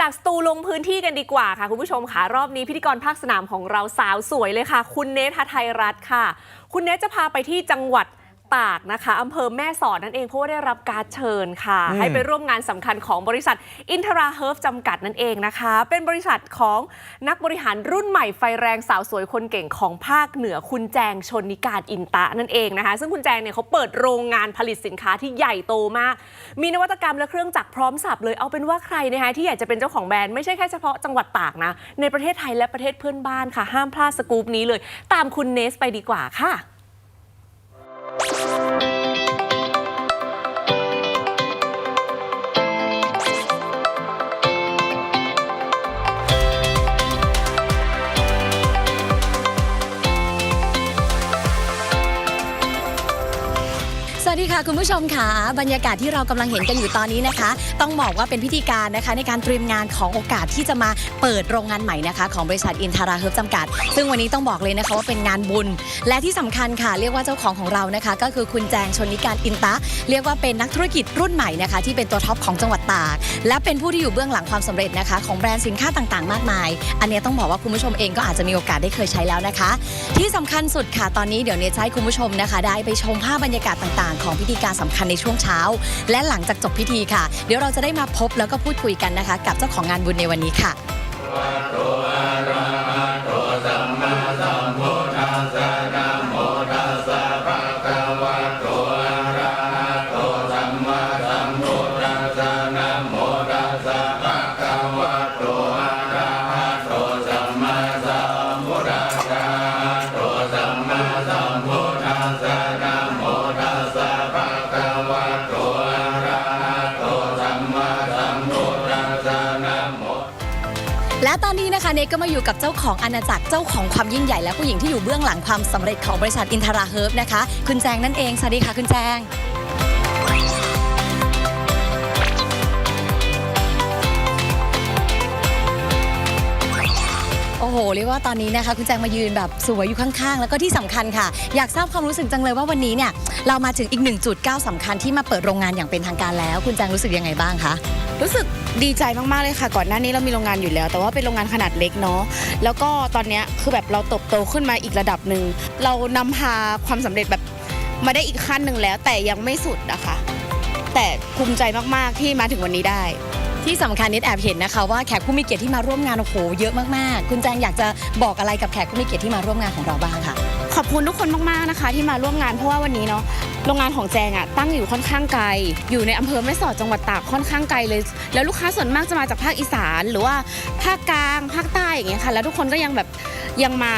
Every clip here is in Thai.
จากสตูลงพื้นที่กันดีกว่าค่ะ คุณผู้ชมค่ะรอบนี้พิธีกรภาคสนามของเราสาวสวยเลยค่ะ คุณเนทไทยรัฐค่ะ คุณเนธจะพาไปที่จังหวัด ตากนะคะอำเภอแม่สอดนั่นเองเพราะว่าได้รับการเชิญค่ะอืมให้ไปร่วมงานสำคัญของบริษัทอินทราเฮิร์ฟจำกัดนั่นเองนะคะ เป็นบริษัทของนักบริหารรุ่นใหม่ไฟแรงสาวสวยคนเก่งของภาคเหนือคุณแจงชนนิการอินตะนั่นเองนะคะ ซึ่งคุณแจงเนี่ยเขาเปิดโรงงานผลิตสินค้าที่ใหญ่โตมาก มีนวัตกรรมและเครื่องจักรพร้อมสับเลยเอาเป็นว่าใครนะคะที่อยากจะเป็นเจ้าของแบรนด์ไม่ใช่แค่เฉพาะจังหวัดตากนะในประเทศไทยและประเทศเพื่อนบ้านค่ะห้ามพลาดสกู๊ปนี้เลย ตามคุณเนสไปดีกว่าค่ะ ส วัสดีค่ะคุณผู้ชมค่ะบรรยากาศที่เรากำลังเห็นกันอยู่ตอนนี้นะคะ ต้องบอกว่าเป็นพิธีการนะคะ ในการเตรียมงานของโอกาสที่จะมาเปิดโรงงานใหม่นะคะ ของบริษัทอินทาราเฮิร์บจำกัด ซึ่งวันนี้ต้องบอกเลยนะคะว่าเป็นงานบุญ และที่สำคัญค่ะ เรียกว่าเจ้าของของเรานะคะ ก็คือคุณแจงชนนิการอินตะ เรียกว่าเป็นนักธุรกิจรุ่นใหม่นะคะ ที่เป็นตัวท็อปของจังหวัดตากและเป็นผู้ที่อยู่เบื้องหลังความสำเร็จนะคะ ของแบรนด์สินค้าต่างๆ มากมาย อันนี้ต้องบอกว่าคุณผู้ชมเองก็อาจจะมีโอกาสได้เคยใช้แล้วนะคะ ที่สำคัญสุดค่ะตอนนี้เดี๋ยวเนยจะให้คุณผู้ชมนะคะ ได้ไปชมภาพบรรยากาศต่างๆของพิธีการสำคัญในช่วงเช้า และหลังจากจบพิธีค่ะ เดี๋ยวเราจะได้มาพบแล้วก็พูดคุยกันนะคะ กับเจ้าของงานบุญในวันนี้ค่ะและ เนก็มาอยู่กับเจ้าของอาณาจักรเจ้าของความยิ่งใหญ่และผู้หญิงที่อยู่เบื้องหลังความสำเร็จของบริษัทอินทราเฮิร์บนะคะ คุณแจงนั่นเอง สวัสดีค่ะคุณแจง โอ้โหเรียกว่าตอนนี้นะคะคุณแจงมายืนแบบสวยอยู่ข้างๆ แล้วก็ที่สำคัญค่ะ อยากทราบความรู้สึกจังเลยว่าวันนี้เนี่ยเรามาถึงอีกหนึ่งจุดก้าวสำคัญที่มาเปิดโรงงานอย่างเป็นทางการแล้ว คุณแจงรู้สึกยังไงบ้างคะ รู้สึกดีใจมากๆเลยค่ะ ก่อนหน้านี้เรามีโรงงานอยู่แล้ว แต่ว่าเป็นโรงงานขนาดเล็กเนาะแล้วก็ตอนเนี้ยคือแบบเราเติบโตขึ้นมาอีกระดับหนึ่งเรานำพาความสำเร็จแบบมาได้อีกขั้นหนึ่งแล้ว แต่ยังไม่สุดนะคะแต่ภูมิใจมากๆที่มาถึงวันนี้ได้ ที่สำคัญนิดแอบเห็นนะคะว่าแขกผู้มีเกียรติที่มาร่วมงานโอ้โหเยอะมากๆ คุณแจงอยากจะบอกอะไรกับแขกผู้มีเกียรติที่มาร่วมงานของเราบ้างคะขอบคุณทุกคนมากๆนะคะ ที่มาร่วมงานเพราะว่าวันนี้เนาะโรงงานของแจงอะตั้งอยู่ค่อนข้างไกล อยู่ในอำเภอแม่สอดจังหวัดตากค่อนข้างไกลเลย แล้วลูกค้าส่วนมากจะมาจากภาคอีสาน หรือว่าภาคกลางภาคใต้อย่างเงี้ยค่ะแล้วทุกคนก็ยังแบบยังมา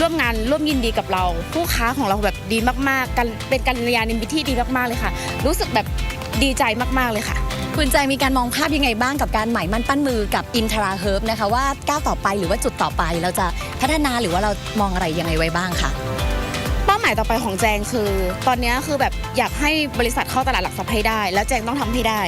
ร่วมงานร่วมยินดีกับเรา ผู้ค้าของเราแบบดีมากๆกันเป็นกัลยาณมิตรที่ดีมากๆเลยค่ะ รู้สึกแบบดีใจมากๆเลยค่ะ คุณแจงมีการมองภาพยังไงบ้างกับการหมายมั่นปั้นมือกับอินทราเฮิร์บนะคะว่าก้าวต่อไปหรือว่าจุดต่อไปเราจะพัฒนาหรือว่าเรามองอะไรยังไงไว้บ้างคะเป้าหมายต่อไปของแจงคือ ตอนนี้คือแบบอยากให้บริษัทเข้าตลาดหลักทรัพย์ให้ได้ แล้วแจงต้องทำให้ได้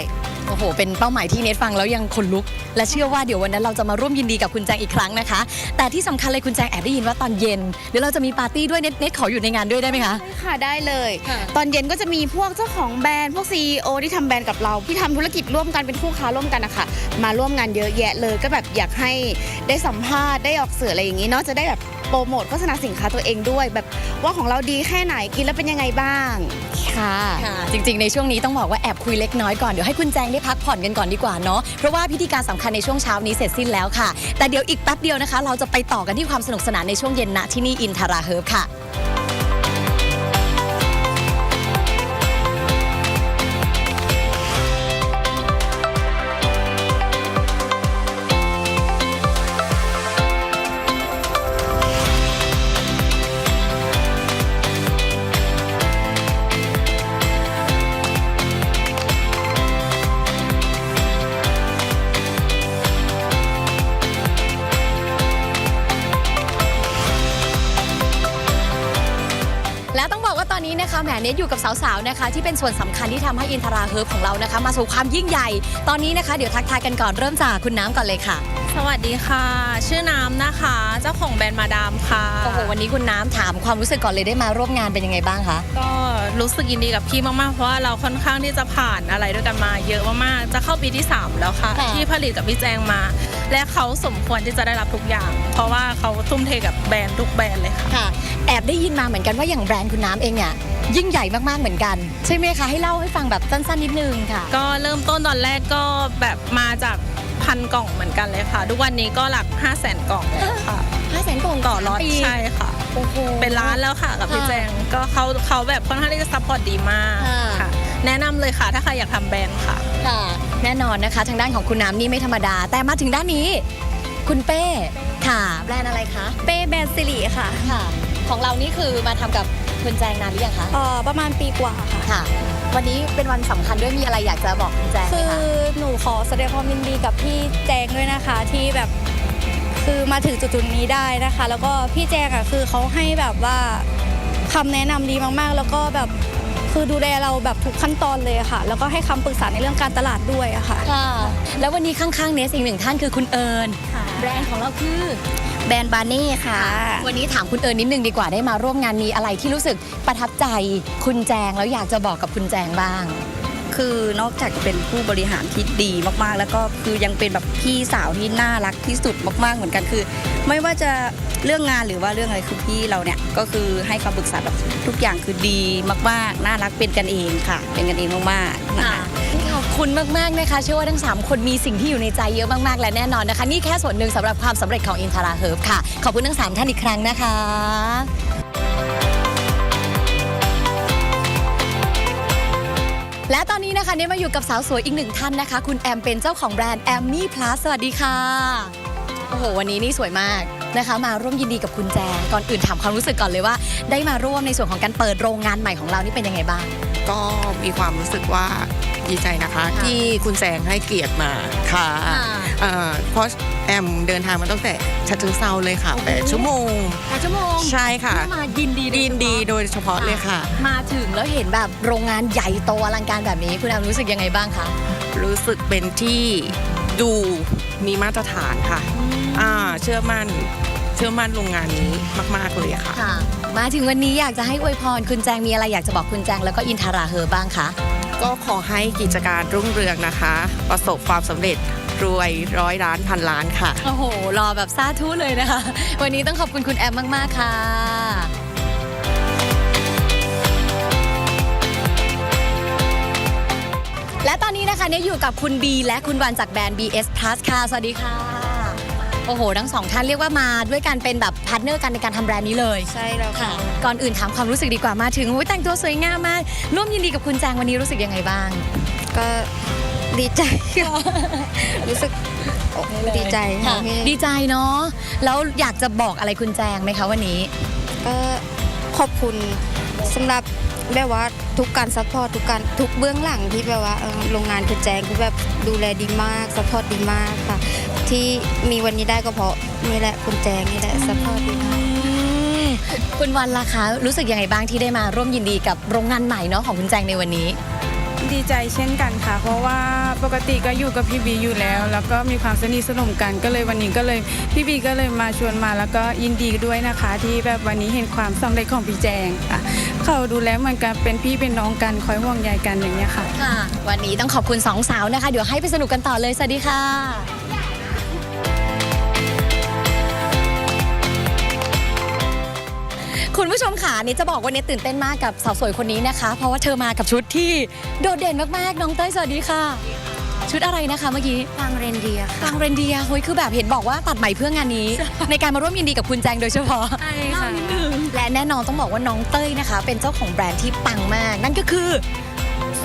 โอ้โห เป็นเป้าหมายที่เนทฟังแล้วยังขนลุก และเชื่อว่าเดี๋ยววันนั้นเราจะมาร่วมยินดีกับคุณแจงอีกครั้งนะคะ แต่ที่สำคัญเลยคุณแจงแอบได้ยินว่าตอนเย็นเดี๋ยวเราจะมีปาร์ตี้ด้วยเนทเนทขออยู่ในงานด้วยได้ไหมคะค่ะได้เลยค่ะตอนเย็นก็จะมีพวกเจ้าของแบรนด์พวก CEO ที่ทำแบรนด์กับเราที่ทำธุรกิจร่วมกันเป็นคู่ค้าร่วมกันนะคะมาร่วมงานเยอะแยะเลยก็แบบอยากให้ได้สัมภาษณ์ได้ออกสื่ออะไรอย่างนี้เนาะจะได้แบบ โปรโมทโฆษณาสินค้าตัวเองด้วย แบบว่าของเราดีแค่ไหนกินแล้วเป็นยังไงบ้างค่ะ ค่ะ จริงๆ ในช่วงนี้ต้องบอกว่าแอบคุยเล็กน้อยก่อน เดี๋ยวให้คุณแจงได้พักผ่อนกันก่อนดีกว่าเนาะ เพราะว่าพิธีการสำคัญในช่วงเช้านี้เสร็จสิ้นแล้วค่ะ แต่เดี๋ยวอีกแป๊บเดียวนะคะ เราจะไปต่อกันที่ความสนุกสนานในช่วงเย็นณที่นี่อินทาราเฮิร์บค่ะและ เนทอยู่กับสาวๆนะคะ ที่เป็นส่วนสำคัญที่ทำให้อินทราเฮิร์บของเรานะคะ มาสู่ความยิ่งใหญ่ ตอนนี้นะคะ เดี๋ยวทักทายกันก่อนเริ่มจากคุณน้ำก่อนเลยค่ะ สสวัสดีค่ะ ชื่อน้ำนะคะ เจ้าของแบรนด์มาดามค่ะ โอ้โหวันนี้คุณน้ำถามความรู้สึกก่อนเลยได้มาร่วมงานเป็นยังไงบ้างคะ ก็รู้สึกยินดีกับพี่มากๆ เพราะว่าเราค่อนข้างที่จะผ่านอะไรด้วยกันมาเยอะมากๆ จะเข้าปีที่ 3 แล้วค่ะ ค่ะ ที่ผลิตกับพี่แจงมา และเขาสมควรที่จะได้รับทุกอย่าง เพราะว่าเขาทุ่มเทกับแบรนด์ทุกแบรนด์เลยค่ะ ค่ะ แอบได้ยินมาเหมือนกันว่าอย่างแบรนด์คุณน้ำเองเนี่ยยิ่งใหญ่มากๆเหมือนกัน ใช่ไหมคะให้เล่าให้ฟังแบบสั้นๆนิดนึงค่ะ ก็เริ่มต้นตอนแรกก็แบบมาจาก พันกล่องเหมือนกันเลยค่ะ ทุกวันนี้ก็หลัก 5 0 0แสนกล่องแล้วค่ะ ห้าแสนกล่องต่อล็อตปีใช่ค่ะ โอ้โห เป็นร้านแล้วค่ะกับพี่ค่ะแจงก็เขาเขาแบบค่อนข้างที่จะซัพพอร์ตดีมากค่ะ ค่ะ แนะนำเลยค่ะถ้าใครอยากทำแบรนด์ค่ะ ค่ะแน่นอนนะคะ ทางด้านของคุณน้ำนี่ไม่ธรรมดา แต่มาถึงด้านนี้ คุณเป้ค่ะ แบรนด์อะไรคะ เป้แบรนด์สิริค่ะ ค่ะ ของเรานี่คือมาทำกับ คุณแจงนานหรือยังคะ เอ่อประมาณปีกว่าค่ะ ค่ะ วันนี้เป็นวันสำคัญด้วยมีอะไรอยากจะบอกคุณแจงไหมคือคะหนูขอแสดงความยินดีกับพี่แจงด้วยนะคะที่แบบคือมาถึงจุดๆนี้ได้นะคะ แล้วก็พี่แจงอะคือเขาให้แบบว่าคำแนะนำดีมากๆ แล้วก็แบบ คือดูแลเราแบบทุกขั้นตอนเลยอะค่ะ แล้วก็ให้คำปรึกษาในเรื่องการตลาดด้วยอะค่ะ ค่ะ แล้ววันนี้ข้างๆเนสอีกหนึ่งท่านคือคุณเอิญแบรนด์ของเราคือ แบรนด์บาร์นี่ค่ะ วันนี้ถามคุณเอิญนิดนึงดีกว่าได้มาร่วมงานมีอะไรที่รู้สึกประทับใจคุณแจงแล้วอยากจะบอกกับคุณแจงบ้าง คือนอกจากเป็นผู้บริหารที่ดีมากๆ แล้วก็คือยังเป็นแบบพี่สาวที่น่ารักที่สุดมาก ๆ เหมือนกันคือ ไม่ว่าจะเรื่องงานหรือว่าเรื่องอะไรคือพี่เราเนี่ยก็คือให้คำปรึกษาแบบทุกอย่างคือดีมากๆ น่ารักเป็นกันเองค่ะ เป็นกันเองมากๆนะคะ ขอบคุณมาก ๆ นะคะ เชื่อว่าทั้ง 3 คนมีสิ่งที่อยู่ในใจเยอะมาก ๆ และแน่นอนนะคะ นี่แค่ส่วนหนึ่งสำหรับความสำเร็จของอินทราเฮิร์บค่ะ ขอบคุณทั้ง 3 ท่านอีกครั้งนะคะ และตอนนี้นะคะเนี่ยมาอยู่กับสาวสวยอีกหนึ่งท่านนะคะ คุณแอมเป็นเจ้าของแบรนด์แอมมี่พลัสสวัสดีค่ะ โอ้โห วันนี้นี่สวยมากนะคะ มาร่วมยินดีกับคุณแจงก่อนอื่นถามความรู้สึกก่อนเลยว่า ได้มาร่วมในส่วนของการเปิดโรงงานใหม่ของเรานี่เป็นยังไงบ้าง ก็มีความรู้สึกว่า ดีใจนะคะค่ะที่คุณแสงให้เกียรติมาค่ะเอ่อเพราะแอมเดินทางมาตั้งแต่ชัดเชิงเซาเลยค่ะโอ้โหแปดชั่วโมงแปดชั่วโมงใช่ค่ะเพื่อมายินดีโดยินดีเฉพาะโดยเฉพาะเลยค่ะ มาถึงแล้วเห็นแบบโรงงานใหญ่โตอลังการแบบนี้ คุณแอมรู้สึกยังไงบ้างคะรู้สึกเป็นที่ดูมีมาตรฐานค่ะอ่าเชื่อมั่นเชื่อมั่นโรงงานนี้มาก ๆ เลยค่ะค่ะมาถึงวันนี้อยากจะให้อวยพรคุณแจงมีอะไรอยากจะบอกคุณแจงแล้วก็อินทาราเฮอบ้างคะ ก็ขอให้กิจการรุ่งเรืองนะคะ ประสบความสำเร็จรวยร้อยล้านพันล้านค่ะ โอ้โห รอแบบซาทุเลยนะคะ วันนี้ต้องขอบคุณคุณแอมมาก ๆ ค่ะ และตอนนี้นะคะเนี่ยอยู่กับคุณบีและคุณวันจากแบรนด์ BS Plus ค่ะ สวัสดีค่ะ โอ้โห ทั้งสองท่านเรียกว่ามาด้วยกันเป็นแบบพาร์ทเนอร์กันในการทำแบรนด์นี้เลย ใช่แล้วค่ะ ก่อนอื่นถามความรู้สึกดีกว่ามาถึงอุ๊ยแต่งตัวสวยงามมาก ร่วมยินดีกับคุณแจงวันนี้รู้สึกยังไงบ้าง ก็ดีใจค่ะรู้สึกดีใจค่ะดีใจเนาะ แล้วอยากจะบอกอะไรคุณแจงไหมคะวันนี้ ก็ขอบคุณสำหรับ แบบว่าทุกการซัพพอร์ตทุกการทุกเบื้องหลังที่แบบว่าเอ่อโรงงานคุณแจงคือแบบดูแลดีมากซัพพอร์ตดีมากค่ะ ที่มีวันนี้ได้ก็เพราะนี่แหละคุณแจงนี่แหละซัพพอร์ตดีมากคุณวันล่ะคะรู้สึกยังไงบ้างที่ได้มาร่วมยินดีกับโรงงานใหม่เนาะของคุณแจงในวันนี้ ดีใจเช่นกันค่ะ เพราะว่าปกติก็อยู่กับพี่บีอยู่แล้ว แล้วก็มีความสนิทสนมกันก็เลยวันนี้ก็เลยพี่บีก็เลยมาชวนมาแล้วก็ยินดีด้วยนะคะ ที่แบบวันนี้เห็นความสำเร็จของพี่แจงค่ะ เขาดูแลเหมือนกันเป็นพี่เป็นน้องกันคอยห่วงใยกันอย่างเงี้ยค่ะ ค่ะ วันนี้ต้องขอบคุณสองสาวนะคะ เดี๋ยวให้ไปสนุกกันต่อเลย สวัสดีค่ะ คุณผู้ชมค่ะนี่จะบอกว่าเนี่ยตื่นเต้นมากกับสาวสวยคนนี้นะคะ เพราะว่าเธอมากับชุดที่โดดเด่นมากๆ น้องเต้ยสวัสดีค่ะ ชุดอะไรนะคะเมื่อกี้ทางเรนเดียค่ะ ฟางเรนเดียร์เฮ้ยคือแบบเห็นบอกว่าตัดใหม่เพื่องานนี้ ในการมาร่วมยินดีกับคุณแจงโดยเฉพาะ ใช่ค่ะและแน่นอนต้องบอกว่าน้องเต้ยนะคะ เป็นเจ้าของแบรนด์ที่ปังมาก นั่นก็คือ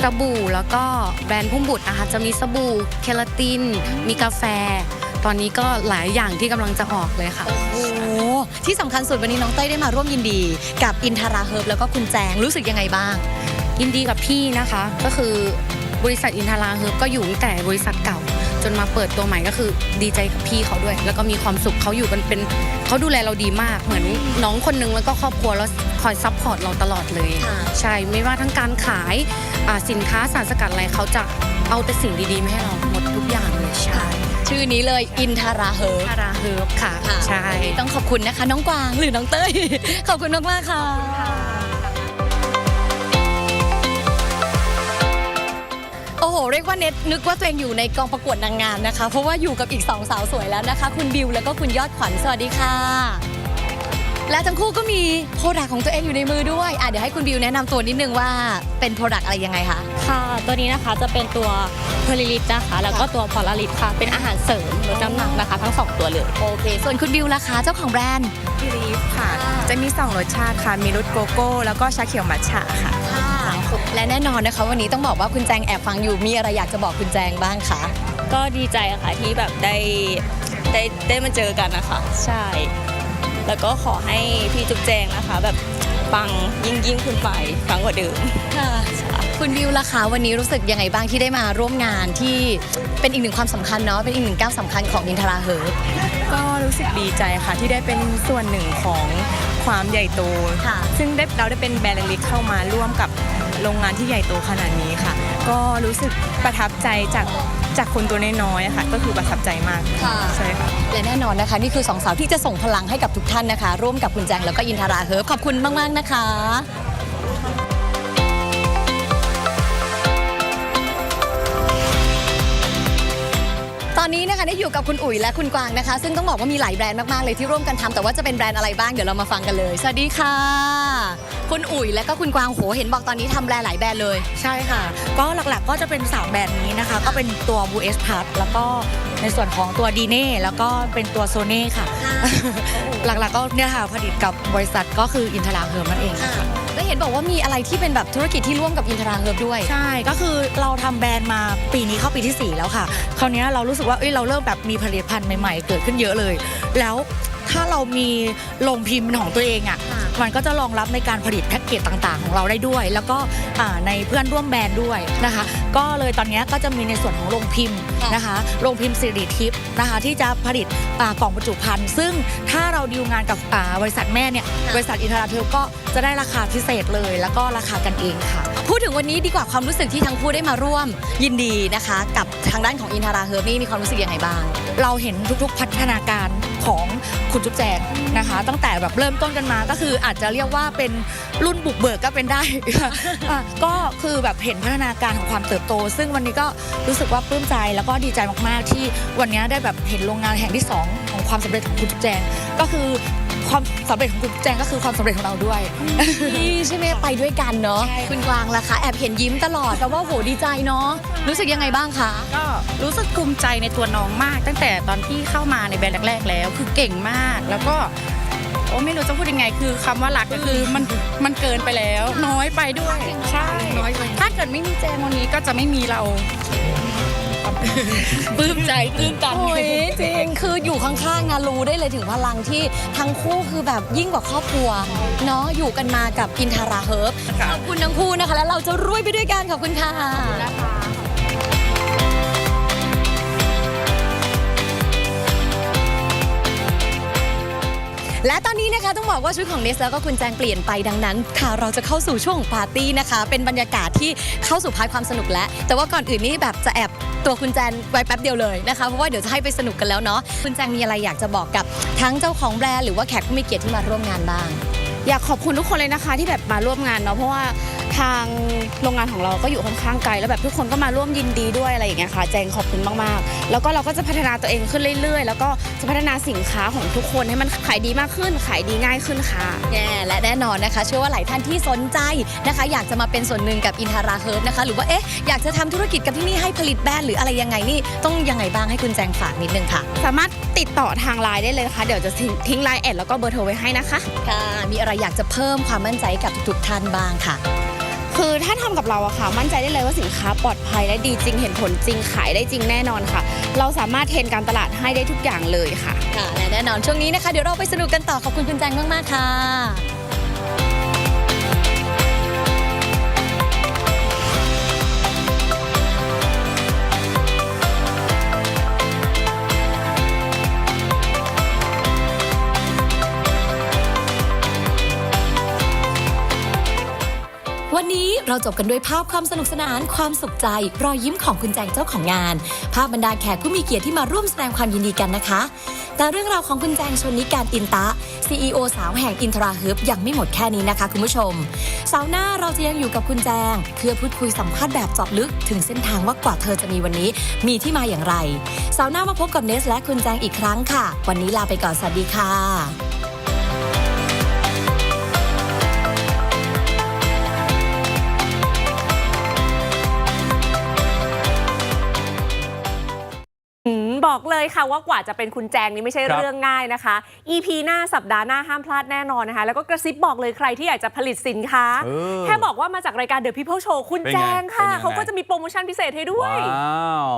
สบู่แล้วก็แบรนด์พุ่มบุตรนะคะจะมีสบู่เคลาติน มีกาแฟ ตอนนี้ก็หลายอย่างที่กำลังจะออกเลยค่ะ โอ้โหที่สำคัญสุดวันนี้น้องเต้ยได้มาร่วมยินดี กับอินทาราเฮิร์บแล้วก็คุณแจงรู้สึกยังไงบ้าง ยินดีกับพี่นะคะ ก็คือ บริษัทอินทาราเฮิร์บก็อยู่ตั้งแต่บริษัทเก่า จนมาเปิดตัวใหม่ก็คือดีใจกับพี่เขาด้วย แล้วก็มีความสุขเขาอยู่กันเป็นเขาดูแลเราดีมาก เหมือนน้องคนนึงแล้วก็ครอบครัวแล้วคอยซัพพอร์ตเราตลอดเลยค่ะใช่ไม่ว่าทั้งการขายอ่าสินค้าสารสกัดอะไรเขาจะเอาแต่สิ่งดีๆมาให้เราหมดทุกอย่างเลยใช่ชื่อนี้เลยอินทาราเฮิร์บพาราเฮิร์บค่ะค่ะใช่วันนี้ต้องขอบคุณนะคะ น้องกวางหรือน้องเต้ย ขอบคุณมากๆค่ะ โห เรียกว่าเน็ตนึกว่าตัวเองอยู่ในกองประกวดนางงามนะคะ เพราะว่าอยู่กับอีกสองสาวสวยแล้วนะคะ คุณบิวแล้วก็คุณยอดขวัญสวัสดีค่ะ และทั้งคู่ก็มีโปรดักของตัวเองอยู่ในมือด้วยอะเดี๋ยวให้คุณบิวแนะนำตัวนิดนึงว่าเป็นโปรดักอะไรยังไงคะ ค่ะ ตัวนี้นะคะจะเป็นตัวเพลิลิตนะคะ แล้วก็ตัวพอลาริตค่ะ เป็นอาหารเสริมลดน้ำหนักนะคะ ทั้งสองตัวเลย โอเค ส่วนคุณบิวล่ะคะเจ้าของแบรนด์พี่ลีฟค่ะ จะมี 2 รสชาติค่ะ มีรสโกโก้ แล้วก็ชาเขียวมัทฉะค่ะ และแน่นอนนะคะ วันนี้ต้องบอกว่าคุณแจงแอบฟังอยู่มีอะไรอยากจะบอกคุณแจงบ้างคะก็ดีใจอะค่ะที่แบบได้ได้ได้มาเจอกันนะคะ ใช่ แล้วก็ขอให้พี่จุ๊บแจงนะคะ แบบปังยิ่งยิ่งขึ้นไปปังกว่าเดิมคุณบิวล่ะคะวันนี้รู้สึกยังไงบ้างที่ได้มาร่วมงานที่เป็นอีกหนึ่งความสำคัญเนาะเป็นอีกหนึ่งก้าวสำคัญของอินทราเฮิร์บ ก็รู้สึกดีใจค่ะที่ได้เป็นส่วนหนึ่งของ ความใหญ่โต ค่ะ ซึ่งได้เราได้เป็นแบรนด์เล็กๆเข้ามาร่วมกับโรงงานที่ใหญ่โตขนาดนี้ค่ะ ก็รู้สึกประทับใจจากจากคนตัวน้อยๆอะค่ะ ก็คือประทับใจมากค่ะ ใช่ค่ะ และแน่นอนนะคะ นี่คือสองสาวที่จะส่งพลังให้กับทุกท่านนะคะ ร่วมกับคุณแจงแล้วก็อินทราเฮิร์บขอบคุณมาก ๆ นะคะ คะได้อยู่กับคุณอุ๋ยและคุณกวางนะคะ ซึ่งต้องบอกว่ามีหลายแบรนด์มาก ๆ เลยที่ร่วมกันทำแต่ว่าจะเป็นแบรนด์อะไรบ้างเดี๋ยวเรามาฟังกันเลย สวัสดีค่ะ คุณอุ๋ยและก็คุณกวางโหเห็นบอกตอนนี้ทำแบรนด์หลายแบรนด์เลย ใช่ค่ะ ก็หลักๆก็จะเป็นสามแบรนด์นี้นะคะ ก็เป็นตัว b ูเอสพัทแล้วก็ ในส่วนของตัวดีเน่แล้วก็เป็นตัวโซเน่ค่ะ หลักๆก็เนี่ยค่ะผลิตกับบริษัทก็คืออินทราเฮิร์มนั่นเองค่ะและเห็นบอกว่ามีอะไรที่เป็นแบบธุรกิจที่ร่วมกับอินทราเฮิร์บด้วย ใช่ ก็คือเราทำแบรนด์มาปีนี้เข้าปีที่ 4 แล้วค่ะ คราวเนี้ยเรารู้สึกว่าเอ้ยเราเริ่มแบบมีผลิตภัณฑ์ใหม่ๆ เกิดขึ้นเยอะเลย แล้วถ้าเรามีโรงพิมพ์เป็นของตัวเองอะค่ะ มันก็จะรองรับในการผลิตแพ็กเกจต่างๆ ของเราได้ด้วย แล้วก็อ่าในเพื่อนร่วมแบรนด์ด้วยนะคะ ก็เลยตอนเนี้ยก็จะมีในส่วนของโรงพิมพ์ค่ะนะคะโรงพิมพ์สิริทิพย์นะคะที่จะผลิตอ่ากล่องบรรจุภัณฑ์ซึ่งถ้าเราดีลงานกับอ่าบริษัทแม่เนี่ยบริษัทอินทราเทลก็จะได้ราคาพิเศษเลย แล้วก็ราคากันเองค่ะ พูดถึงวันนี้ดีกว่าความรู้สึกที่ทั้งคู่ได้มาร่วมยินดีนะคะ กับทางด้านของอินทราเฮิร์บนี่มีความรู้สึกยังไงบ้าง เราเห็นทุกๆ พัฒนาการ ของคุณจุ๊บแจงนะคะ ตั้งแต่แบบเริ่มต้นกันมาก็คืออาจจะเรียกว่าเป็นรุ่นบุกเบิกก็เป็นได้ ก็คือแบบเห็นพัฒนาการของความเติบโต ซึ่งวันนี้ก็รู้สึกว่าปลื้มใจแล้วก็ดีใจมากๆ ที่วันนี้ได้แบบเห็นโรงงานแห่งที่สองของความสำเร็จของคุณจุ๊บแจง ก็คือ ความสำเร็จของคุณจุ๊บแจงก็คือความสำเร็จของเราด้วย นี่ใช่ไหมไปด้วยกันเนาะใช่ค่ะคุณกวางล่ะคะแอบเห็นยิ้มตลอดแต่ว่าโหดีใจเนาะรู้สึกยังไงบ้างคะ ก็รู้สึกภูมิใจในตัวน้องมาก ตั้งแต่ตอนที่เข้ามาในแบรนด์แรกๆแล้ว คือเก่งมากแล้วก็โอ้ไม่รู้จะพูดยังไง คือคำว่ารักก็คือมันมันเกินไปแล้ว น้อยไปด้วย ใช่น้อยไป ถ้าเกิดไม่มีแจงวันนี้ก็จะไม่มีเรา ปลื้มใจปลื้มกัน โอ้ยจริง คืออยู่ข้างๆนะรู้ได้เลยถึงพลังที่ทั้งคู่คือแบบยิ่งกว่าครอบครัวเนาะอยู่กันมากับอินทราเฮิร์บขอบคุณทั้งคู่นะคะ แล้วเราจะรวยไปด้วยกันขอบคุณค่ะ และตอนนี้นะคะต้องบอกว่าชุดของเนสแล้วก็คุณแจงเปลี่ยนไปดังนั้น ค่ะเราจะเข้าสู่ช่วงของปาร์ตี้นะคะ เป็นบรรยากาศที่เข้าสู่พาร์ทความสนุกแล้วแต่ว่าก่อนอื่นนี่แบบจะแอบ ตัวคุณแจนไว้แป๊บเดียวเลยนะคะเพราะว่าเดี๋ยวจะให้ไปสนุกกันแล้วเนาะคุณแจงมีอะไรอยากจะบอกกับทั้งเจ้าของแบรนด์หรือว่าแขกผู้มีเกียรติที่มาร่วมงานบ้าง อยากขอบคุณทุกคนเลยนะคะที่แบบมาร่วมงานเนาะเพราะว่า ทางโรงงานของเราก็อยู่ค่อนข้างไกล แล้วแบบทุกคนก็มาร่วมยินดีด้วยอะไรอย่างเงี้ยค่ะแจงขอบคุณมากๆ แล้วก็เราก็จะพัฒนาตัวเองขึ้นเรื่อยๆ แล้วก็จะพัฒนาสินค้าของทุกคนให้มันขายดีมากขึ้น ขายดีง่ายขึ้นค่ะแน่และแน่นอนนะคะเชื่อว่าหลายท่านที่สนใจนะคะ อยากจะมาเป็นส่วนหนึ่งกับอินทาราเฮิร์บนะคะหรือว่าเอ๊ะอยากจะทำธุรกิจกับที่นี่ให้ผลิตแบรนด์หรืออะไรยังไงนี่ต้องยังไงบ้างให้คุณแจงฝากนิดนึงค่ะ สามารถติดต่อทางไลน์ได้เลยนะคะเดี๋ยวจะทิ้งทิ้งไลน์แอดแล้วก็เบอร์โทรไว้ให้นะคะค่ะมีอะไรอยากจะเพิ่มความมั่นใจกับทุกๆท่านบ้างค่ะ คือถ้าทำกับเราอะค่ะ มั่นใจได้เลยว่าสินค้าปลอดภัยและดีจริงเห็นผลจริงขายได้จริงแน่นอนค่ะ เราสามารถเทรนการตลาดให้ได้ทุกอย่างเลยค่ะ ค่ะและแน่นอนช่วงนี้นะคะ เดี๋ยวเราไปสนุกกันต่อขอบคุณคุณแจงมากๆค่ะ นี้เราจบกันด้วยภาพความสนุกสนาน ความสุขใจ รอยยิ้มของคุณแจงเจ้าของงาน ภาพบรรดาแขกผู้มีเกียรติที่มาร่วมแสดงความยินดีกันนะคะ แต่เรื่องราวของคุณแจงชนนิการอินตะ CEO สาวแห่งอินทราเฮิร์บยังไม่หมดแค่นี้นะคะ คุณผู้ชมสาร์หน้าเราจะยังอยู่กับคุณแจง เพื่อพูดคุยสัมภาษณ์แบบเจาะลึกถึงเส้นทางว่ากว่าเธอจะมีวันนี้ มีที่มาอย่างไรสาร์หน้ามาพบกับเนสและคุณแจงอีกครั้งค่ะ วันนี้ลาไปก่อนสวัสดีค่ะ บอกเลยค่ะว่ากว่าจะเป็นคุณแจงนี่ไม่ใช่ครับเรื่องง่ายนะคะ EP หน้าสัปดาห์หน้าห้ามพลาดแน่นอนนะคะ แล้วก็กระซิบบอกเลยใครที่อยากจะผลิตสินค้าเออแค่บอกว่ามาจากรายการ The People Show คุณเป็นไงแจงค่ะเป็นยังไงเขาก็จะมีโปรโมชั่นพิเศษให้ด้วย ว้าว